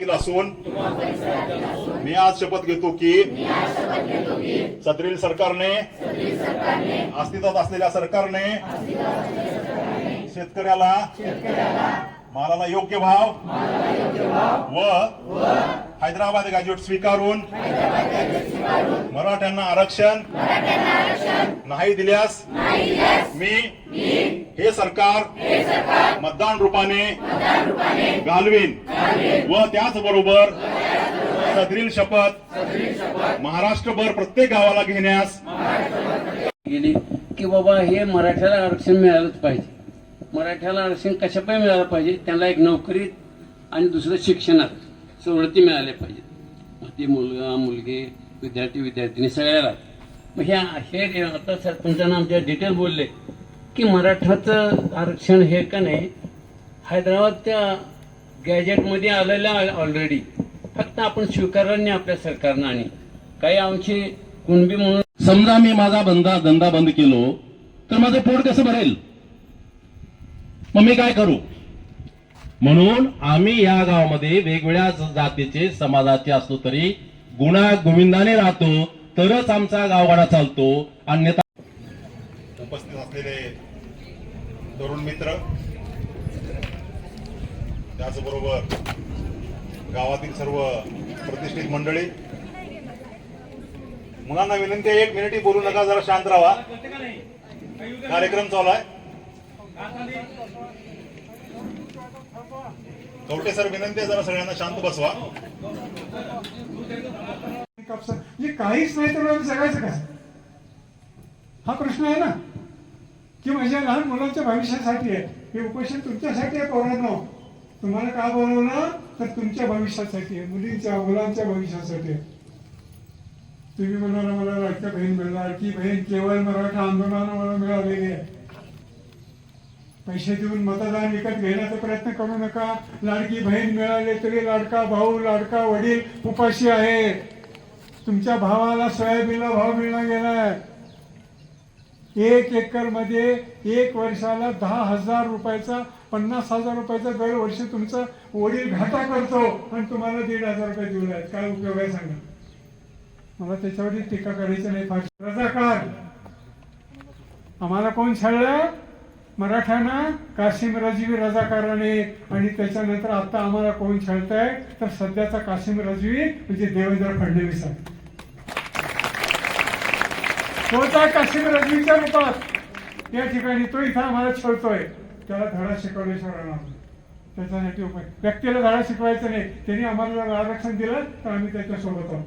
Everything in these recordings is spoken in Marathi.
असून मी आज शपथ घेतो की सत्रील सरकारने अस्तित्वात असलेल्या सरकारने शेतकऱ्याला मालाला योग्य भाव व हैदराबाद गॅजेट स्वीकारून मराठ्यांना आरक्षण नाही दिल्यास मी हे सरकार मतदान रूपाने घालवीन व त्याचबरोबर सदरील शपथ महाराष्ट्रभर प्रत्येक गावाला घेण्यास गेली की बाबा हे मराठ्याला आरक्षण मिळालंच पाहिजे. मराठ्याला आरक्षण कशा मिळालं पाहिजे त्यांना एक नोकरीत आणि दुसरं शिक्षणात सवलती मिळाल्या पाहिजेत मग ते मुलगा मुलगी विद्यार्थी विद्यार्थिनी सगळ्याला. मग ह्या हे आता सरपंचानं आमच्या डिटेल बोलले की मराठाचं आरक्षण हे का नाही हैदराबादच्या गॅजेटमध्ये आलेलं आहे ऑलरेडी फक्त आपण स्वीकारलं नाही आपल्या सरकारनं आणि काही आमची कुणबी म्हणून समजा मी माझा धंदा धंदा बंद केलो तर माझं पोट कसं भरेल? मग मी काय करू? म्हणून आम्ही या गावामध्ये वेगवेगळ्या जातीचे समाजाचे असलो तरी गुणा गोविंदाने राहतो तरच आमचा गावगाडा चालतो अन्यथा उपस्थित असलेले तरुण मित्र त्याचबरोबर गावातील सर्व प्रतिष्ठित मंडळी मुलांना विनंती एक मिनिटही बोलू नका जरा शांत राहा. कार्यक्रम चालू आहे. कवटे सर विनंती आहे जरा सगळ्यांना शांत बसवा. काहीच नाही तर सगळ्याच काय? हा प्रश्न आहे ना? ती माझ्या लहान मुलांच्या भविष्यासाठी आहे. हे उपोषण तुमच्यासाठी आहे पोरांनो. तुम्हाला का बोलवलं? तर तुमच्या भविष्यासाठी आहे. मुलींच्या मुलांच्या भविष्यासाठी आहे. तुम्ही म्हणाला मला लाडक्या बहीण मिळणार की बहीण केवळ मराठा आंदोलनामुळे मला मिळालेली आहे. पैसे देऊन मतदान विकत घेण्याचा प्रयत्न करू नका. लाडकी बहीण मिळाली तरी लाडका भाऊ लाडका वडील उपाशी आहे. तुमच्या भावाला सोयाबीनला भाव मिळला गेलाय. एक एकरमध्ये एक वर्षाला दहा हजार रुपयाचा पन्नास हजार रुपयाचा दरवर्षी तुमचा वडील घाटा करतो आणि तुम्हाला दीड हजार रुपये देऊ आहेत काय उपयोग आहे सांगा? मला त्याच्यावरती टीका करायची नाही फार रजाकार आम्हाला कोण छळलं? मराठ्यांना काशीम रजवी रजाकाराने. आणि त्याच्यानंतर आता आम्हाला कोण छळतंय? तर सध्याचा काशिम रजवी म्हणजे देवेंद्र फडणवीस आहे. स्वतः काश्मीर रजनीच्या रूपात? या ठिकाणी तो इथं आम्हाला छळतोय. त्याला धडा शिकवल्याशिवाय नाही. त्याच्यासाठी उपाय व्यक्तीला धडा शिकवायचा नाही. त्यांनी आम्हाला जर आरक्षण दिलं तर आम्ही त्याच्यासोबत आहोत.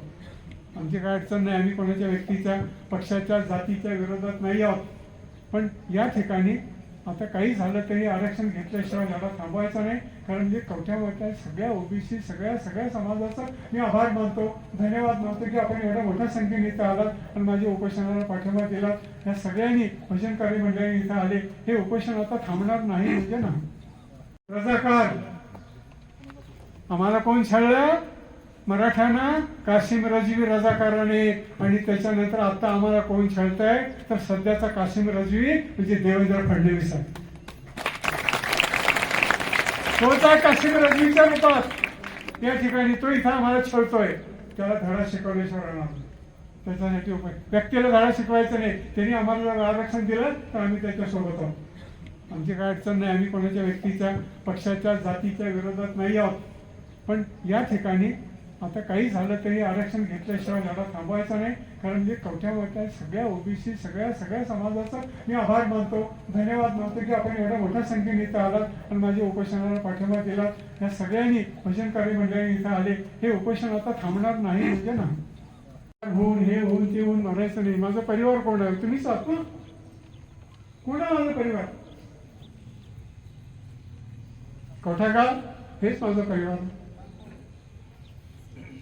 आमची काय अडचण नाही. आम्ही कोणाच्या व्यक्तीच्या पक्षाच्या जातीच्या विरोधात नाही आहोत. पण या ठिकाणी आता काही झालं तरी आरक्षण घेतल्याशिवाय लढा थांबवायचा नाही. कारण जे कवठ्या मोठ्या सगळ्या ओबीसी सगळ्या सगळ्या समाजाचा मी आभार मानतो. धन्यवाद मानतो की आपण एवढ्या मोठ्या संख्येने इथं आलात आणि माझ्या उपोषणाला पाठिंबा दिला या सगळ्यांनी भजनकारी मंडळी इथं आले. हे उपोषण आता थांबणार नाही म्हणजे नाही. रजाकार आम्हाला कोण छळलं? मराठ्यांना कासिम रजवी रजाकाराने आणि त्याच्यानंतर आता आम्हाला कोण छळतंय तर सध्याचा कासिम रजवी म्हणजे देवेंद्र फडणवीस आहे तोच आहे कासिम रजवीच्या रूपात या ठिकाणी तो इथं आम्हाला छळतोय. त्याला धडा शिकवल्याशिवाय राहणार नाही. त्याच्यासाठी उपाय व्यक्तीला धडा शिकवायचा नाही. त्यांनी आम्हाला जर आरक्षण दिलं तर आम्ही त्याच्यासोबत आहोत. आमची काय अडचण नाही. आम्ही कोणाच्या व्यक्तीच्या पक्षाच्या जातीच्या विरोधात नाही आहोत. पण या ठिकाणी आता काही झालं तरी आरक्षण घेतल्याशिवाय लढा थांबवायचा नाही. कारण जे कवठ्या मोठ्या सगळ्या ओबीसी सगळ्या सगळ्या समाजाचा मी आभार मानतो. धन्यवाद मानतो की आपण एवढ्या मोठ्या संख्येने इथं आलात आणि माझ्या उपोषणाला पाठिंबा दिला या सगळ्यांनी भजनकारी मंडळी इथं आले. हे उपोषण आता थांबणार नाही म्हणजे नाही. होऊन हे होऊन ते होऊन म्हणायचं नाही. माझा परिवार कोण आहे? तुम्हीच आहात ना? कोण आहे माझा परिवार? कवठागाव हेच माझा परिवार.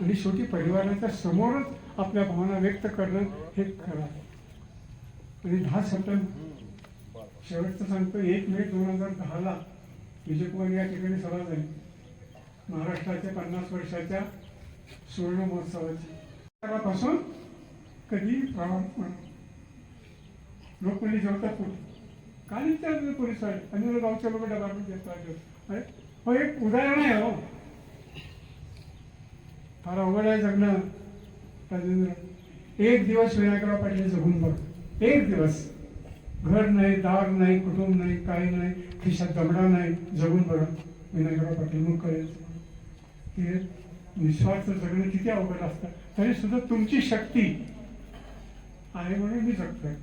आणि शेवटी परिवाराच्या समोरच आपल्या भावना व्यक्त करणं हे खरं आहे. आणि दहा सप्टेंबर शेवटचं सांगतो एक मे दोन हजार दहाला विजयकुमार या ठिकाणी सभा झाली. महाराष्ट्राच्या पन्नास वर्षाच्या सुवर्ण महोत्सवाची. पासून कधी प्रवास लोक म्हणजे जेवतात कुठे काय विचारलं पोलीस आहे आणि गावच्या लोक डबा घेतात अरे हो एक उदाहरण आहे हो. फार अवघड आहे जगणं राजेंद्र. एक दिवस विनायकराव पाटील जगून बघ एक दिवस. घर नाही दार नाही कुटुंब नाही काही नाही खिशात दमडा नाही जगून बघा विनायकराव पाटील मग कळेल की निस्वार्थ जगणं किती अवघड असतं. तरी सुद्धा तुमची शक्ती आहे म्हणून मी जगतोय.